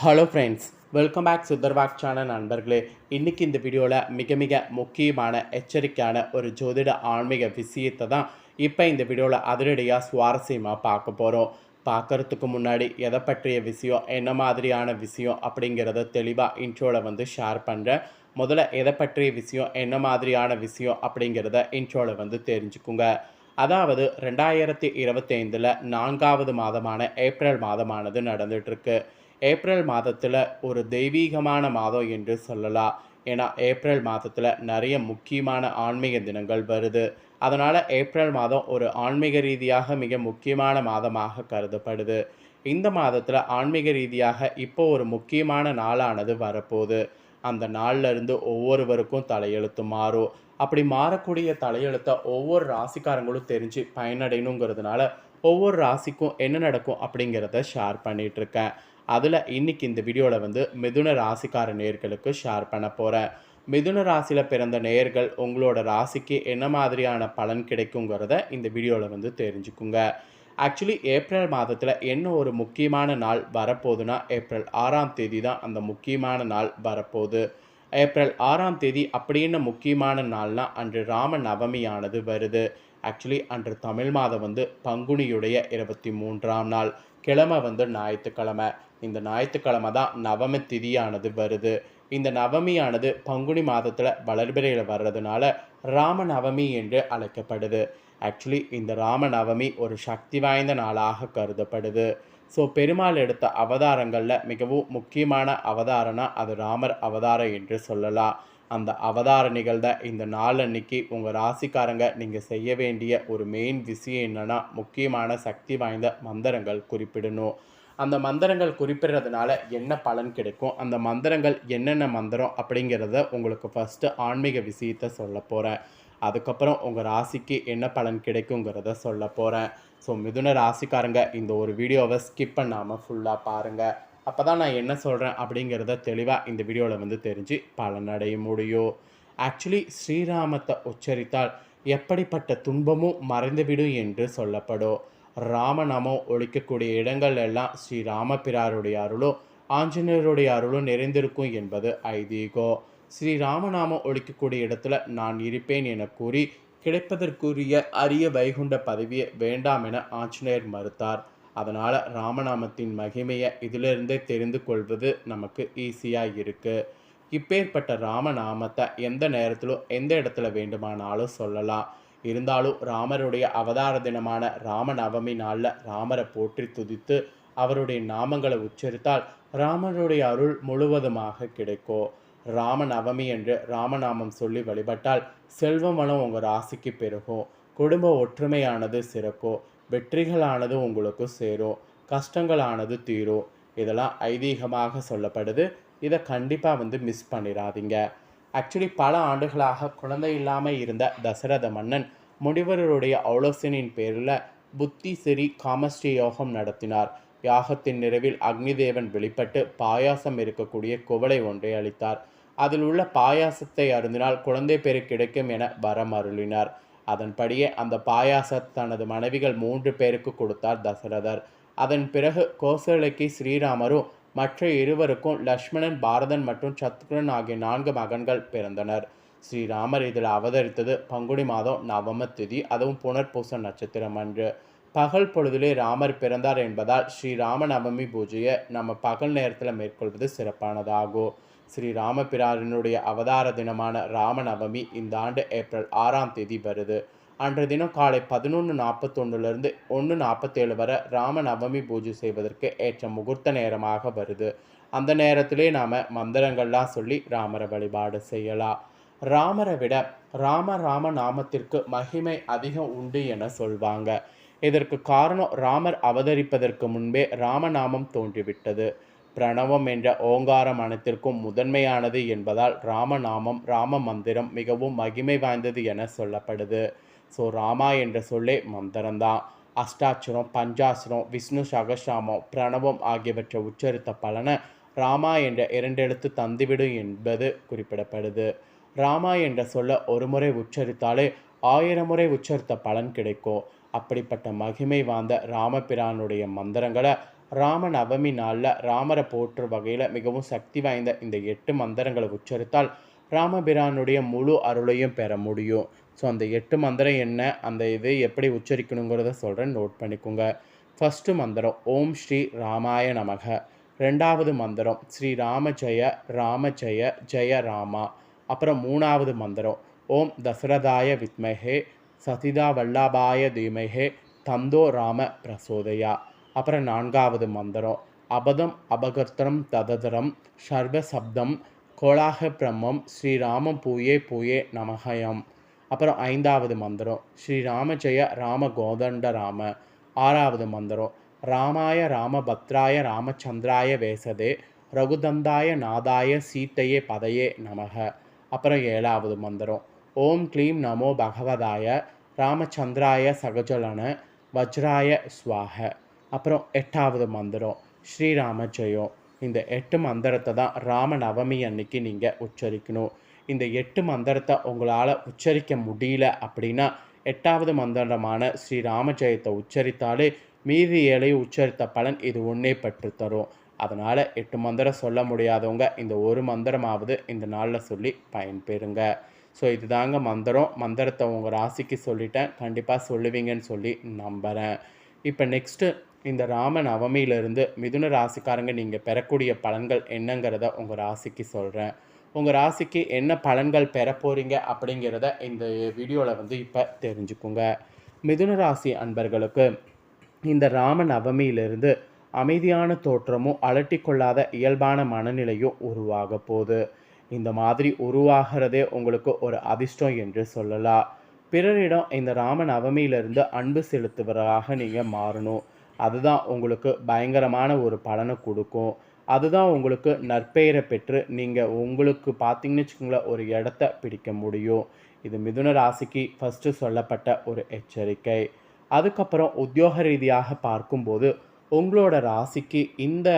Hello friends welcome back Sundarbag channel நண்பர்களே. இன்றைக்கி இந்த வீடியோவில் மிக மிக முக்கியமான எச்சரிக்கையான ஒரு ஜோதிட ஆன்மீக விஷயத்தை தான் இப்போ இந்த வீடியோவில் அதிரடியாக சுவாரஸ்யமாக பார்க்க போகிறோம் பார்க்கறதுக்கு முன்னாடி எதை பற்றிய விஷயம் என்ன மாதிரியான விஷயம் அப்படிங்கிறத தெளிவாக இன்ட்ரோவில் வந்து ஷேர் பண்ணுறேன் முதல்ல எதை பற்றிய விஷயம் என்ன மாதிரியான விஷயம் அப்படிங்கிறத இன்ட்ரோவில் வந்து தெரிஞ்சுக்குங்க. அதாவது ரெண்டாயிரத்தி இருபத்தைந்தில் நான்காவது மாதமான ஏப்ரல் மாதமானது நடந்துகிட்ருக்கு ஏப்ரல் மாதத்தில் ஒரு தெய்வீகமான மாதம் என்று சொல்லலாம். ஏன்னா ஏப்ரல் மாதத்தில் நிறைய முக்கியமான ஆன்மீக தினங்கள் வருது. அதனால் ஏப்ரல் மாதம் ஒரு ஆன்மீக ரீதியாக மிக முக்கியமான மாதமாக கருதப்படுது. இந்த மாதத்தில் ஆன்மீக ரீதியாக இப்போ ஒரு முக்கியமான நாளானது வரப்போகுது. அந்த நாள்ல இருந்து ஒவ்வொருவருக்கும் தலையெழுத்து மாறும். அப்படி மாறக்கூடிய தலையெழுத்தை ஒவ்வொரு ராசிக்காரங்களும் தெரிஞ்சு பயனடையணுங்கிறதுனால ஒவ்வொரு ராசிக்கும் என்ன நடக்கும் அப்படிங்கிறத ஷேர் பண்ணிகிட்ருக்கேன் இருக்கேன் அதில் இன்னைக்கு இந்த வீடியோவில் வந்து மிதுன ராசிக்கார நேர்களுக்கு ஷேர் பண்ண போகிறேன் மிதுன ராசியில் பிறந்த நேயர்கள் உங்களோட ராசிக்கு என்ன மாதிரியான பலன் கிடைக்குங்கிறத இந்த வீடியோவில் வந்து தெரிஞ்சுக்குங்க. ஆக்சுவலி ஏப்ரல் மாதத்தில் என்ன ஒரு முக்கியமான நாள் வரப்போகுதுன்னா ஏப்ரல் ஆறாம் தேதி தான் அந்த முக்கியமான நாள் வரப்போகுது. ஏப்ரல் ஆறாம் தேதி அப்படின்னு முக்கியமான நாள்னால் அன்று ராம நவமியானது வருது. ஆக்சுவலி அன்று தமிழ் மாதம் வந்து பங்குனியுடைய இருபத்தி மூன்றாம் நாள். கிழமை வந்து ஞாயிற்றுக்கிழமை. இந்த ஞாயிற்றுக்கிழமை தான் நவமி திதியானது வருது. இந்த நவமியானது பங்குனி மாதத்தில் வளர்பிறையில் வர்றதுனால ராம நவமி என்று அழைக்கப்படுது. ஆக்சுவலி இந்த ராம நவமி ஒரு சக்தி வாய்ந்த நாளாக கருதப்படுது. ஸோ பெருமாள் எடுத்த அவதாரங்களில் மிகவும் முக்கியமான அவதாரனா அது ராமர் அவதாரம் என்று சொல்லலாம். அந்த அவதார நிகழ்ந்த இந்த நாள் அன்னைக்கு உங்கள் ராசிக்காரங்க நீங்கள் செய்ய வேண்டிய ஒரு மெயின் விஷயம் என்னென்னா முக்கியமான சக்தி வாய்ந்த மந்திரங்கள் குறிப்பிடணும். அந்த மந்திரங்கள் குறிப்பிடுறதுனால என்ன பலன் கிடைக்கும்? அந்த மந்திரங்கள் என்னென்ன மந்திரம் அப்படிங்கிறத உங்களுக்கு ஃபஸ்ட்டு ஆன்மீக விஷயத்தை சொல்ல போகிறேன் அதுக்கப்புறம் உங்கள் ராசிக்கு என்ன பலன் கிடைக்குங்கிறத சொல்ல போகிறேன் ஸோ மிதுன ராசிக்காரங்க இந்த ஒரு வீடியோவை ஸ்கிப் பண்ணாமல் ஃபுல்லாக பாருங்கள் அப்போ தான் நான் என்ன சொல்கிறேன் அப்படிங்கிறத தெளிவாக இந்த வீடியோவில் வந்து தெரிஞ்சு பலனடைய முடியும். ஆக்சுவலி ஸ்ரீராமத்தை உச்சரித்தால் எப்படிப்பட்ட துன்பமும் மறைந்துவிடும் என்று சொல்லப்படும். ராமநாமம் ஒழிக்கக்கூடிய இடங்கள் எல்லாம் ஸ்ரீ ராமபிராருடைய அருளும் ஆஞ்சநேயருடைய அருளும் நிறைந்திருக்கும் என்பது ஐதீகம். ஸ்ரீ ராமநாமம் ஒழிக்கக்கூடிய இடத்துல நான் இருப்பேன் என கூறி கிடைப்பதற்குரிய அரிய வைகுண்ட பதவியை வேண்டாம் என ஆஞ்சநேயர் மறுத்தார். அதனால் ராமநாமத்தின் மகிமையை இதிலிருந்தே தெரிந்து கொள்வது நமக்கு ஈஸியாக இருக்குது இப்பேற்பட்ட ராமநாமத்தை எந்த நேரத்திலும் எந்த இடத்துல வேண்டுமானாலும் சொல்லலாம். இருந்தாலும் ராமருடைய அவதார தினமான ராமநவமி நாளில் ராமரை போற்றி துதித்து அவருடைய நாமங்களை உச்சரித்தால் ராமருடைய அருள் முழுவதுமாக கிடைக்கும் ராமநவமி என்று ராமநாமம் சொல்லி வழிபட்டால் செல்வ வளம் உங்கள் ராசிக்கு பெருகும். குடும்ப ஒற்றுமையானது சிறக்கும். வெற்றிகளானது உங்களுக்கு சேரும் கஷ்டங்களானது தீரும் இதெல்லாம் ஐதீகமாக சொல்லப்படுது. இதை கண்டிப்பாக வந்து மிஸ் பண்ணிடாதீங்க ஆக்சுவலி பல ஆண்டுகளாக குழந்தை இல்லாமல் இருந்த தசரத மன்னன் முனிவருடைய ஆலோசனையின் பேரில் புத்தி சிறி காமஸ்ரீ யோகம் நடத்தினார். யாகத்தின் நிறைவில் அக்னிதேவன் வெளிப்பட்டு பாயாசம் இருக்கக்கூடிய குவளை ஒன்றை அளித்தார். அதில் உள்ள பாயாசத்தை அருந்தினால் குழந்தை பேரு கிடைக்கும் என வரம் அருளினார் அதன்படியே அந்த பாயாச தனது மனைவிகள் மூன்று பேருக்கு கொடுத்தார் தசரதர். அதன் பிறகு கோசலைக்கு ஸ்ரீராமரும் மற்ற இருவருக்கும் லக்ஷ்மணன் பாரதன் மற்றும் சத்ருன் ஆகிய நான்கு மகன்கள் பிறந்தனர். ஸ்ரீராமர் இதில் அவதரித்தது பங்குனி மாதம் நவம திதி அதுவும் புனர்பூச நட்சத்திரம் அன்று. பகல் பொழுதிலே ராமர் பிறந்தார் என்பதால் ஸ்ரீராம நவமி பூஜையை நம்ம பகல் நேரத்தில் மேற்கொள்வது சிறப்பானதாகும். ஸ்ரீ ராமபிராரினுடைய அவதார தினமான ராமநவமி இந்த ஆண்டு ஏப்ரல் ஆறாம் தேதி வருது. அன்றைய தினம் காலை பதினொன்று நாற்பத்தொன்னுலேருந்து ஒன்று நாற்பத்தேழு வரை ராமநவமி பூஜை செய்வதற்கு ஏற்ற முகூர்த்த நேரமாக வருது. அந்த நேரத்திலே நாம் மந்திரங்கள்லாம் சொல்லி ராமரை வழிபாடு செய்யலாம். ராமரை விட ராம ராம நாமத்திற்கு மகிமை அதிகம் உண்டு என சொல்வாங்க. இதற்கு காரணம் ராமர் அவதரிப்பதற்கு முன்பே ராமநாமம் தோன்றிவிட்டது. பிரணவம் என்ற ஓங்காரம் அனைத்திற்கும் முதன்மையானது என்பதால் ராமநாமம் ராம மந்திரம் மிகவும் மகிமை வாய்ந்தது என சொல்லப்படுது. ஸோ ராமா என்ற சொல்லே மந்திரம்தான். அஷ்டாட்சரம் பஞ்சாசுரம் விஷ்ணு சகசிராமம் பிரணவம் ஆகியவற்றை உச்சரித்த பலனை ராமா என்ற இரண்டெழுத்து தந்துவிடும் என்பது குறிப்பிடப்படுது. ராமா என்ற சொல்ல ஒரு முறை உச்சரித்தாலே ஆயிரம் முறை உச்சரித்த பலன் கிடைக்கும். அப்படிப்பட்ட மகிமை வாய்ந்த ராமபிரானுடைய மந்திரங்களை ராம நவமி நாளில் ராமரை போற்று வகையில் மிகவும் சக்தி வாய்ந்த இந்த எட்டு மந்திரங்களை உச்சரித்தால் ராமபிரானுடைய முழு அருளையும் பெற முடியும். ஸோ அந்த எட்டு மந்திரம் என்ன? அந்த இது எப்படி உச்சரிக்கணுங்கிறத சொல்கிறேன் நோட் பண்ணிக்கோங்க. ஃபஸ்ட்டு மந்திரம் ஓம் ஸ்ரீ ராமாய நமக. ரெண்டாவது மந்திரம் ஸ்ரீ ராம ஜெய ராம ஜெய ஜெய ராமா. அப்புறம் மூணாவது மந்திரம் ஓம் தசரதாய வித்மஹே சசிதா வல்லபாய தீமஹே தந்தோ ராம பிரசோதயா. அப்புறம் நான்காவது மந்திரம். அபதம் அபகர்த்தனம் தததரம் சர்வ சப்தம் கோலாக பிரம்மம் ஸ்ரீராமம் பூயே பூயே நமகயம் அப்புறம் ஐந்தாவது மந்திரம். ஸ்ரீராம ஜெய ராம. கோதண்ட ராம ஆறாவது மந்திரம். ராமாய ராமபத்ராய ராமச்சந்திராய வேசதே. ரகுதந்தாய நாதாய சீத்தையே பதையே நமக அப்புறம் ஏழாவது மந்திரம். ஓம் க்ளீம் நமோ பகவதாய. ராமச்சந்திராய சகஜலன. வஜ்ராய ஸ்வாக அப்புறம் எட்டாவது மந்திரம் ஸ்ரீராம ஜெயம். இந்த எட்டு மந்திரத்தை தான் ராம நவமி அன்னைக்கு நீங்கள் உச்சரிக்கணும். இந்த எட்டு மந்திரத்தை உங்களால் உச்சரிக்க முடியல அப்படின்னா எட்டாவது மந்திரமான ஸ்ரீ ஜெயத்தை உச்சரித்தாலே மீதி ஏழை உச்சரித்த பலன் இது ஒன்றே பெற்று தரும். அதனால் எட்டு மந்திரம் சொல்ல முடியாதவங்க இந்த ஒரு மந்திரமாவது இந்த நாளில் சொல்லி பயன்பெறுங்க. ஸோ இதுதாங்க மந்திரம். மந்திரத்தை உங்கள் ராசிக்கு சொல்லிட்டேன். கண்டிப்பாக சொல்லுவீங்கன்னு சொல்லி நம்புகிறேன் இப்போ நெக்ஸ்ட்டு இந்த ராம நவமியிலிருந்து மிதுன ராசிக்காரங்க நீங்கள் பெறக்கூடிய பலன்கள் என்னங்கிறத உங்கள் ராசிக்கு சொல்கிறேன் உங்கள் ராசிக்கு என்ன பலன்கள் பெற போகிறீங்க அப்படிங்கிறத இந்த வீடியோவில் வந்து இப்போ தெரிஞ்சுக்குங்க. மிதுன ராசி அன்பர்களுக்கு இந்த ராம நவமியிலிருந்து அமைதியான தோற்றமும் அலட்டி கொள்ளாத இயல்பான மனநிலையும் உருவாக போகுது. இந்த மாதிரி உருவாகிறதே உங்களுக்கு ஒரு அதிர்ஷ்டம் என்று சொல்லலாம். பிறரிடம் இந்த ராம நவமியிலிருந்து அன்பு செலுத்துவதாக நீங்கள் மாறணும். அதுதான் உங்களுக்கு பயங்கரமான ஒரு பலனை கொடுக்கும். அதுதான் உங்களுக்கு நற்பெயரை பெற்று நீங்கள் உங்களுக்கு பார்த்தீங்கன்னு வச்சுக்கோங்களேன் ஒரு இடத்த பிடிக்க முடியும். இது மிதுன ராசிக்கு ஃபஸ்ட்டு சொல்லப்பட்ட ஒரு எச்சரிக்கை. அதுக்கப்புறம் உத்தியோக ரீதியாக பார்க்கும்போது உங்களோட ராசிக்கு இந்த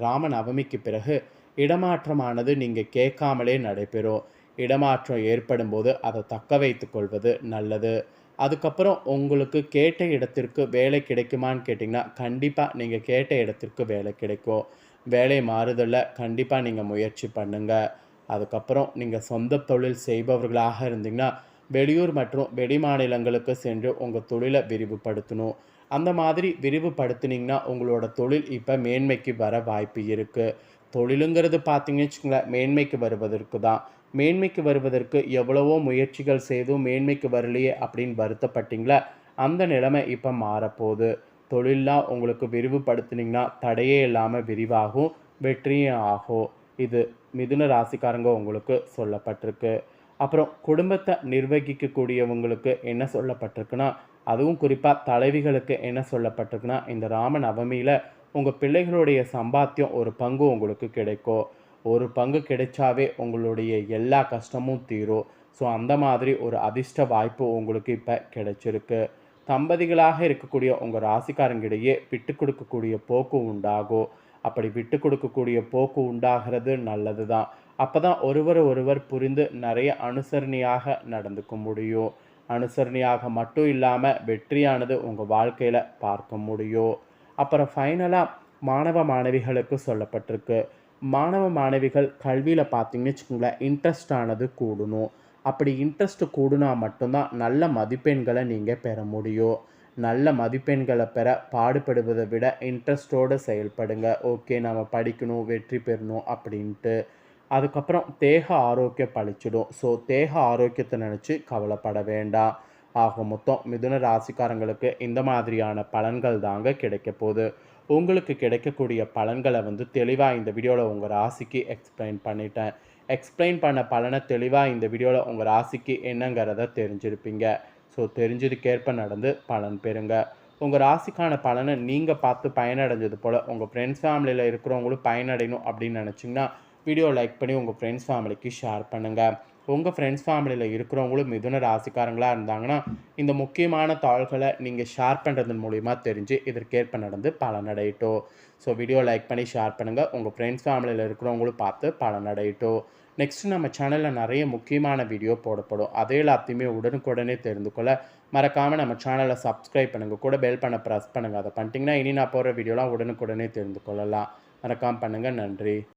ராம நவமிக்கு பிறகு இடமாற்றமானது நீங்கள் கேட்காமலே நடைபெறும். இடமாற்றம் ஏற்படும்போது அதை தக்க வைத்து கொள்வது நல்லது. அதுக்கப்புறம் உங்களுக்கு கேட்ட இடத்திற்கு வேலை கிடைக்குமான்னு கேட்டிங்கன்னா கண்டிப்பாக நீங்கள் கேட்ட இடத்திற்கு வேலை கிடைக்கும். வேலை மாறுதலில் கண்டிப்பாக நீங்கள் முயற்சி பண்ணுங்கள் அதுக்கப்புறம் நீங்கள் சொந்த தொழில் செய்பவர்களாக இருந்தீங்கன்னா வெளியூர் மற்றும் வெளி மாநிலங்களுக்கு சென்று உங்கள் தொழிலை விரிவுபடுத்தணும். அந்த மாதிரி விரிவுபடுத்துனீங்கன்னா உங்களோட தொழில் இப்போ மேன்மைக்கு வர வாய்ப்பு இருக்குது தொழிலுங்கிறது பார்த்தீங்கன்னு வச்சுக்கோங்களேன் மேன்மைக்கு வருவதற்கு தான். மேன்மைக்கு வருவதற்கு எவ்வளவோ முயற்சிகள் செய்தும் மேன்மைக்கு வரலையே அப்படின்னு வருத்தப்பட்டீங்களா? அந்த நிலைமை இப்போ மாறப்போகுது. தொழிலாக உங்களுக்கு விரிவுபடுத்துனீங்கன்னா தடையே இல்லாமல் விரிவாகும் வெற்றியும் ஆகும். இது மிதுன ராசிக்காரங்க உங்களுக்கு சொல்லப்பட்டிருக்கு. அப்புறம் குடும்பத்தை நிர்வகிக்கக்கூடியவங்களுக்கு என்ன சொல்லப்பட்டிருக்குன்னா அதுவும் குறிப்பாக தலைவிகளுக்கு என்ன சொல்லப்பட்டிருக்குன்னா இந்த ராம நவமியில் உங்கள் பிள்ளைகளுடைய சம்பாத்தியம் ஒரு பங்கு உங்களுக்கு கிடைக்கும். ஒரு பங்கு கிடைச்சாவே உங்களுடைய எல்லா கஷ்டமும் தீரும். ஸோ அந்த மாதிரி ஒரு அதிர்ஷ்ட வாய்ப்பு உங்களுக்கு இப்போ கிடைச்சிருக்கு. தம்பதிகளாக இருக்கக்கூடிய உங்கள் ராசிக்காரங்கிடையே விட்டு கொடுக்கக்கூடிய போக்கு உண்டாகும். அப்படி விட்டு கொடுக்கக்கூடிய போக்கு உண்டாகிறது நல்லது தான் அப்போ தான் ஒருவர் ஒருவர் புரிந்து நிறைய அனுசரணையாக நடந்துக்க முடியும். அனுசரணையாக மட்டும் இல்லாமல் வெற்றியானது உங்கள் வாழ்க்கையில் பார்க்க முடியும். அப்புறம் ஃபைனலாக மாணவ மாணவிகளுக்கு சொல்லப்பட்டிருக்கு. மாணவ மாணவிகள் கல்வியில் பார்த்தீங்கன்னு வச்சுக்கோங்களேன் இன்ட்ரெஸ்டானது கூடணும். அப்படி இன்ட்ரெஸ்ட் கூடுனா மட்டும்தான் நல்ல மதிப்பெண்களை நீங்கள் பெற முடியும். நல்ல மதிப்பெண்களை பெற பாடுபடுவதை விட இன்ட்ரெஸ்டோடு செயல்படுங்க. ஓகே நம்ம படிக்கணும் வெற்றி பெறணும் அப்படின்ட்டு. அதுக்கப்புறம் தேக ஆரோக்கியம் பழிச்சிடும். ஸோ தேக ஆரோக்கியத்தை நினச்சி கவலைப்பட வேண்டாம். ஆக மொத்தம் மிதுன ராசிக்காரங்களுக்கு இந்த மாதிரியான பலன்கள் தாங்க கிடைக்க போகுது. உங்களுக்கு கிடைக்கக்கூடிய பலன்களை வந்து தெளிவாக இந்த வீடியோவில் உங்கள் ராசிக்கு எக்ஸ்பிளைன் பண்ணிட்டேன். எக்ஸ்பிளைன் பண்ண பலனை தெளிவாக இந்த வீடியோவில் உங்கள் ராசிக்கு என்னங்கிறத தெரிஞ்சிருப்பீங்க. ஸோ தெரிஞ்சதுக்கேற்ப நடந்து பலன் பெறுங்க. உங்கள் ராசிக்கான பலனை நீங்கள் பார்த்து பயனடைஞ்சது போல் உங்கள் ஃப்ரெண்ட்ஸ் ஃபேமிலியில் இருக்கிறவங்களும் பயனடையணும் அப்படின்னு நினச்சிங்கன்னா வீடியோ லைக் பண்ணி உங்கள் ஃப்ரெண்ட்ஸ் ஃபேமிலிக்கு ஷேர் பண்ணுங்கள் உங்கள் ஃப்ரெண்ட்ஸ் ஃபேமிலியில் இருக்கிறவங்களும் மிதுன ராசிக்காரங்களாக இருந்தாங்கன்னா இந்த முக்கியமான தாள்களை நீங்கள் ஷேர் பண்ணுறதன் மூலிமா தெரிஞ்சு இதற்கேற்ப நடந்து பலனடையட்டும். ஸோ வீடியோ லைக் பண்ணி ஷேர் பண்ணுங்கள் உங்கள் ஃப்ரெண்ட்ஸ் ஃபேமிலியில் இருக்கிறவங்களும் பார்த்து பலனடையட்டும். நெக்ஸ்ட் நம்ம சேனலில் நிறைய முக்கியமான வீடியோ போடப்படும். அதே எல்லாத்தையுமே உடனுக்குடனே தெரிந்து கொள்ள மறக்காமல் நம்ம சேனலை சப்ஸ்கிரைப் பண்ணுங்கள் கூட பெல் பண்ண ப்ரெஸ் பண்ணுங்கள் அதை பண்ணிட்டீங்கன்னா இனி நான் போடுற வீடியோலாம் உடனுக்குடனே தெரிந்து கொள்ளலாம். மறக்காமல் பண்ணுங்கள் நன்றி.